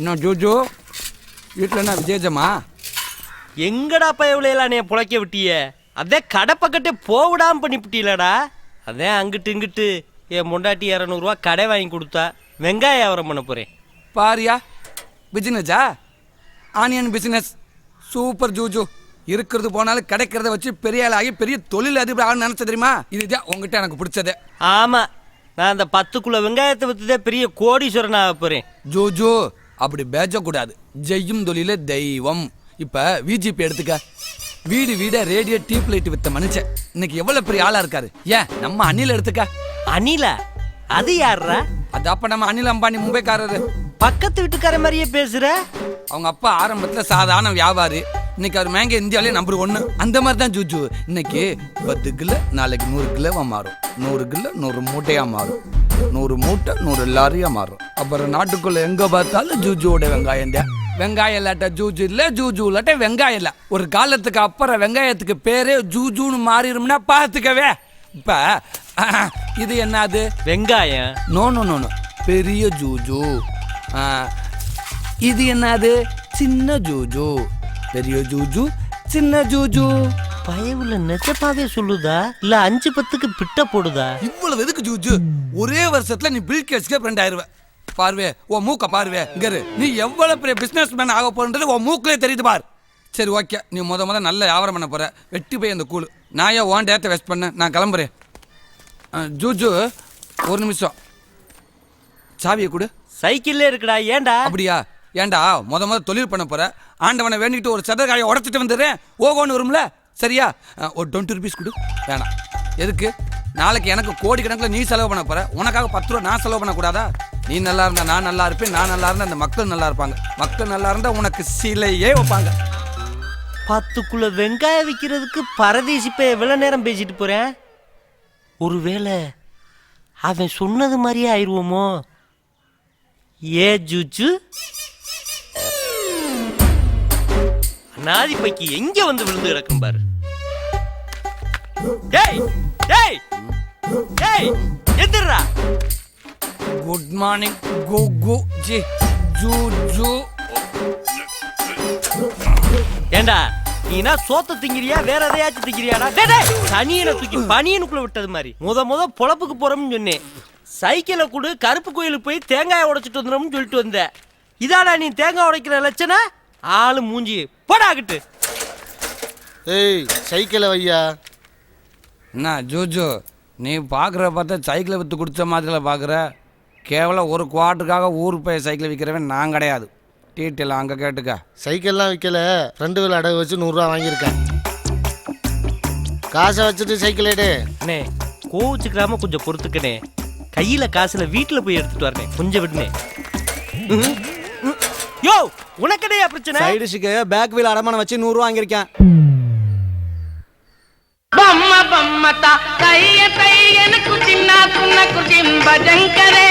இன்னும் ஜூஜு வீட்டில் என்ன விசேஷமா? எங்கடா பயவுலையெல்லாம் நீ புழைக்க விட்டிய? அதே கடை பக்கத்தே போவிடாம பண்ணிவிட்டீலடா. அதான் அங்கிட்டு இங்கிட்டு என் முண்டாட்டி இரநூறுவா கடை வாங்கி கொடுத்தா வெங்காய வியாபாரம் பண்ண போறேன். பாரியா பிசினஸா ஆனியன் பிசினஸ் சூப்பர் ஜூஜு. இருக்கிறது போனாலும் கிடைக்கிறத வச்சு பெரிய ஆளாகி பெரிய தொழில் அதிபர் ஆகணும்னு நினச்ச தெரியுமா? இதுதான் உங்ககிட்ட எனக்கு பிடிச்சது. ஆமா நான் அந்த பத்துக்குள்ள வெங்காயத்தை வித்துதான் பெரிய கோடீஸ்வரன் ஆக போறேன். ஜூஜு அப்படி பேசக்கூடாது ஜெய்யும் தொழில தெய்வம். இப்போ விஜிபி எடுத்துக்க. வீடு வீட ரேடியோ டியூப் லைட் வித்த மனுஷன். இன்னைக்கு எவ்வளவு பெரிய ஆளா இருக்காரு? ஏன் நம்ம அணில் எடுத்துக்க. அனிலா அது யாருடா அது அப்ப நம்ம அனில் அம்பானி மும்பைக்காரரு. பக்கத்து வீட்டுக்கார மாதிரியே பேசுற? அவங்க அப்பா ஆரம்பத்துல சாதாரண வியாபாரி. இன்னைக்கு அவர் மேங்க இந்தியாவிலே நம்பர் ஒன்று அந்த மாதிரி தான் ஜூஜு. இன்னைக்கு பத்து கிலோ நாளைக்கு நூறு கிலோவா மாறும். நூறு கிலோ நூறு மூட்டையா மாறும். நூறு மூட்டை நூறு லாரியா மாறும். அப்புறம் நாட்டுக்குள்ள எங்க பார்த்தாலும் ஜூஜுவோட வெங்காயம் தான் வெங்காயம் இல்லாட்ட ஜூஜு இல்ல ஜூஜு இல்லாட்ட வெங்காயம் இல்ல. ஒரு காலத்துக்கு அப்புறம் வெங்காயத்துக்கு பேரே ஜூஜுன்னு மாறிடும்னா பார்த்துக்கவே. இப்ப இது என்னது வெங்காயம். நோ நோ நோ பெரிய ஜூஜு. இது என்னது சின்ன ஜூஜு. பெரிய ஜூஜு சின்ன ஜூஜு. பயவுல நிஜமாவே சொல்லுதா? இல்ல அஞ்சு பத்துக்கு பிட்ட போடுதா? இவ்வளவு எதுக்கு ஜூஜு? ஒரே வருஷத்துல நீ பில் கேட்ஸ்க்கே ஃப்ரெண்ட் ஆயிருவ. பார்வே உன் மூக்க பார்வே இங்க இரு. நீ எவ்வளவு பெரிய பிசினஸ் மேன் ஆக போறது உன் மூக்கிலே தெரியுது பார். சரி ஓகே நீ முத முத நல்ல வியாபாரம் பண்ண போற. வெட்டி போய் அந்த கூழ். நான் ஏன் உன் டேத்தை வெஸ்ட் பண்ண நான் கிளம்புறேன். ஜூஜு ஒரு நிமிஷம். சாவியை கொடு. சைக்கிள்ல இருக்குடா ஏன்டா? அப்படியா? ஏன்டா முத முத தொழில் பண்ண போற. ஆண்டவனை வேண்டிட்டு ஒரு சதகாயை உடச்சிட்டு வந்துடுறேன். ஓகோன்னு வரும்ல? சரியா? ஒரு டுவெண்ட்டி ருபீஸ் கொடு. வேணாம். எதுக்கு? நாளைக்கு எனக்கு கோடி கணக்கில் நீ செலவு பண்ண போகிற உனக்காக பத்து ரூபா நான் செலவு பண்ணக்கூடாதா? நீ நல்லா இருந்தா நான் நல்லா இருப்பேன். நான் நல்லா இருந்தா அந்த மக்கள் நல்லா இருப்பாங்க. மக்கள் நல்லா இருந்தா உனக்கு சிலையே வைப்பாங்க. பத்துக்குள்ள வெங்காயம் விற்கிறதுக்கு பரதேசி இப்போ எவ்வளோ நேரம் பேசிட்டு போகிறேன் ஒருவேளை அவன் சொன்னது மாதிரியே ஆயிடுவோமோ ஏ ஜூச்சு அநாதி பைக்கு எங்க வந்து விழுந்து கிடக்கும் பாரு. டேய் டேய் டேய் எந்திரா குட் மார்னிங் கு கு ஜி ஜூ ஜூ. ஏண்டா நீனா சோத்த திங்கிறியா வேற எதையாச்சும் திங்கிறியாடா? டேய், சனியனை தூக்கி பனியனுக்குள்ள விட்டது மாதிரி. முத முத பொழப்புக்கு போறோம்னு சொன்னேன். சைக்கிளை கொடு கருப்பு கோயிலுக்கு போய் தேங்காயை உடைச்சிட்டு வந்துடும்னு சொல்லிட்டு வந்தேன். இதாடா நீ தேங்காய் உடைக்கிற லட்சணா ஆளு மூஞ்சி. போடாகிட்டு ஏய் சைக்கிளை வையா. என்ன ஜூஜு நீ பார்க்குற பார்த்தா சைக்கிளை விற்று கொடுத்த மாதிரில பார்க்குற கேவலம் ஒரு குவார்ட்டருக்காக ஊர் போய் சைக்கிள் விற்கிறவன் நான் கிடையாது. டீட்டெயில் அங்கே கேட்டுக்க. சைக்கிள்லாம் விற்கல ரெண்டு வேலை அடகு வச்சு நூறுரூவா வாங்கியிருக்கேன் காசை வச்சுட்டு சைக்கிள் எடு. அண்ணே கோவிச்சுக்கிறாம கொஞ்சம் பொறுத்துக்கனே கையில காசுல வீட்டுல போய் எடுத்துட்டு வரனே கொஞ்சம் விடுனே ம், ம். யோ உனக்கடையா பிரச்சனை சைடு ஷிக்கு பேக் வீல் அடமானம் வச்சு நூறுரூவா வாங்கியிருக்கேன் బొమ్మ బొమ్మత కయ్య కయ్యన కుచిన్న కున్న కుచింబ జంకరే